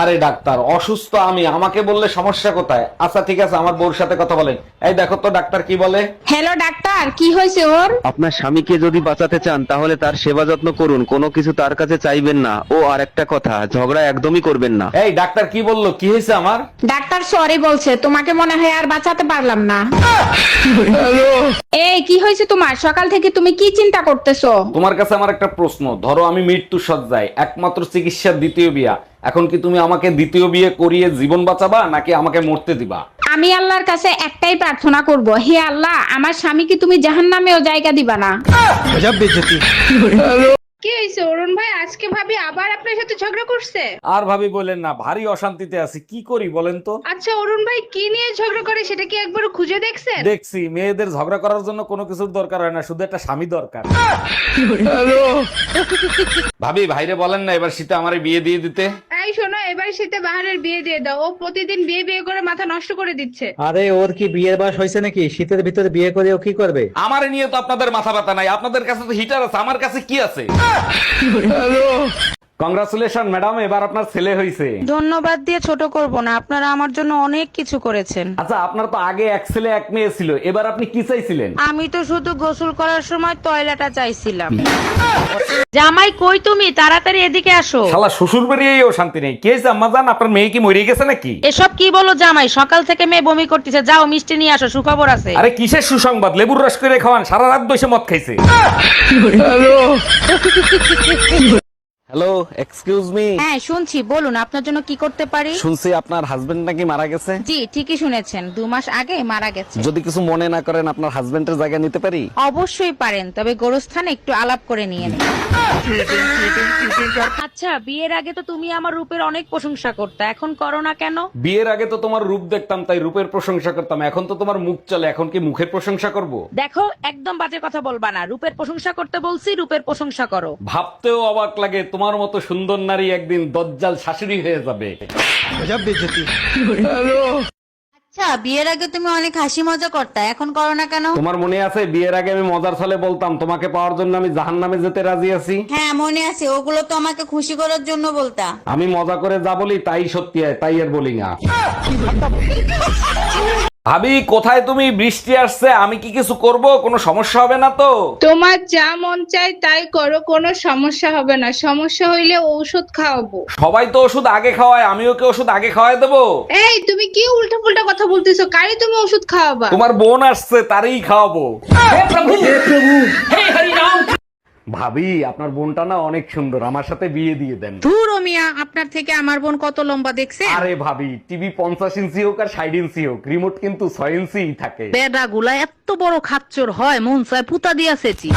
আরে ডাক্তার অসুস্থ আমি আমাকে বললে সমস্যা কোথায়? আচ্ছা ঠিক আছে আমার বউর সাথে কথা বলেন। এই দেখো তো ডাক্তার কি বলে? হ্যালো ডাক্তার কি হয়েছে ওর? আপনার স্বামীকে যদি বাঁচাতে চান তাহলে তার সেবা যত্ন করুন। কোনো কিছু তার কাছে চাইবেন না। ও আর একটা কথা ঝগড়া একদমই করবেন না। এই ডাক্তার কি বলল? কি হয়েছে আমার? ডাক্তার সরি বলছে তোমাকে মনে হয় আর বাঁচাতে পারলাম না। এই কি হয়েছে তোমার? সকাল থেকে তুমি কি চিন্তা করতেছো? তোমার কাছে আমার একটা প্রশ্ন ধরো আমি মৃত্যু সজ্জায় একমাত্র চিকিৎসার দ্বিতীয় বিয়া। এখন কি তুমি আমাকে দ্বিতীয় বিয়ে করিয়ে জীবন বাঁচাবা নাকি আমাকে মরতে দিবা? আমি আল্লাহর কাছে একটাই প্রার্থনা করব হে আল্লাহ আমার স্বামীকে তুমি জাহান্নামেও জায়গা দিবা না। কি হয়েছে অরুণ ভাই? আজকে ভাবি আবার আপনার সাথে ঝগড়া করছে? আর ভাবি বলেন না ভারী অশান্তিতে আছি। কি করি বলেন তো? আচ্ছা অরুণ ভাই কি নিয়ে ঝগড়া করে সেটা কি একবার খুঁজে দেখছেন? দেখছি মেয়েদের ঝগড়া করার জন্য কোনো কিছুর দরকার হয় না শুধু একটা স্বামী দরকার। ভাবি ভাইরে বলেন না এবার সীতা আমারে বিয়ে দিয়ে দিতে। এই শোনো এবার শীতে বাহারের বিয়ে দিয়ে দাও। ও প্রতিদিন বিয়ে বিয়ে করে মাথা নষ্ট করে দিচ্ছে। আরে ওর কি বিয়ের বাস হয়েছে নাকি? শীতের ভিতরে বিয়ে করে ও কি করবে? আমার নিয়ে তো আপনাদের মাথা ব্যথা নাই। আপনাদের কাছে তো হিটার আছে আমার কাছে কি আছে? কংগ্রাচুলেশন ম্যাডাম এবার আপনার ছেলে হয়েছে ধন্যবাদ দিয়ে ছোট করব না আপনারা আমার জন্য অনেক কিছু করেছেন। আচ্ছা আপনার তো আগে এক ছেলে এক মেয়ে ছিল এবার আপনি কি চাইছিলেন? আমি তো শুধু গোসল করার সময় টয়লেটটা চাইছিলাম। জামাই কই তুমি? তাড়াতাড়ি এদিকে আসো। শালা শ্বশুর বেরিয়েও শান্তি নেই। কে জাম্মা জান আপনার মেয়ে কি মরে গেছে নাকি? এসব কি বলো জামাই? সকাল থেকে মেয়ে বমি করতেছে। যাও মিষ্টি নিয়ে আসো সুখবর আছে। আরে কিসের সুসংবাদ? লেবুর রস করে খাওয়ান সারা রাত বসে মদ খাইছে। হ্যালো এক্সকিউজ মি হ্যাঁ শুনছি বলুন আপনার জন্য কি করতে পারি? শুনছি আপনার হাজবেন্ড নাকি মারা গেছে? জি ঠিকই শুনেছেন দু মাস আগে মারা গেছে। যদি কিছু মনে না করেন আপনার হাজবেন্ডের জায়গা নিতে পারি? অবশ্যই পারেন তবে গোরস্থানে একটু আলাপ করে নিয়ে আচ্ছা বিয়ের আগে তো তুমি আমার রূপের অনেক প্রশংসা করতে এখন করো না কেন? বিয়ের আগে তো তোমার রূপ দেখতাম তাই রূপের প্রশংসা করতাম এখন তো তোমার মুখ চলে এখন কি মুখের প্রশংসা করব? দেখো একদম বাজে কথা বলবা না রূপের প্রশংসা করতে বলছি রূপের প্রশংসা করো। ভাবতেও অবাক লাগে তোমার মতো সুন্দর নারী একদিন দজ্জাল শাশুড়ি হয়ে যাবে। আচ্ছা বিয়ের আগে তুমি অনেক হাসি মজা করতা এখন করো না কেন? তোমার মনে আছে বিয়ের আগে আমি মজার ছলে বলতাম তোমাকে পাওয়ার জন্য আমি জাহান নামে যেতে রাজি আছি? হ্যাঁ মনে আছে ওগুলো তো আমাকে খুশি করার জন্য বলতা। আমি মজা করে যা বলি তাই সত্যি হয় তাই আর বলি না। ভাবি কোথায় তুমি? বৃষ্টি আসছে আমি কি কিছু করব? কোনো সমস্যা হবে না তো? তোমার যা মন চায় তাই করো কোনো সমস্যা হবে না। সমস্যা হইলে ঔষধ খাওয়াবো। সবাই তো ওষুধ আগে খাওয়ায় আমিও কি ওষুধ আগে খাওয়াই দেবো? এই তুমি কি উল্টো পুল্টা কথা বলতেছো? কারে তুমি ওষুধ খাওয়াবা? তোমার বোন আসছে তারই খাওয়াবো। হে প্রভু! হে প্রভু! হে হরি রাম! ভাবি আপনার বোনটা না অনেক সুন্দর আমার সাথে বিয়ে দিয়ে দেন। ধুর ও মিয়া আপনার থেকে আমার বোন কত লম্বা দেখছে আরে ভাবি টিভি পঞ্চাশ ইঞ্চি হোক আর ষাট ইঞ্চি হোক রিমোট কিন্তু ছয় ইঞ্চি থাকে। বেডা গুলা এত বড় খাচ্চর হয় মন চায় পুতা দিয়াছেছি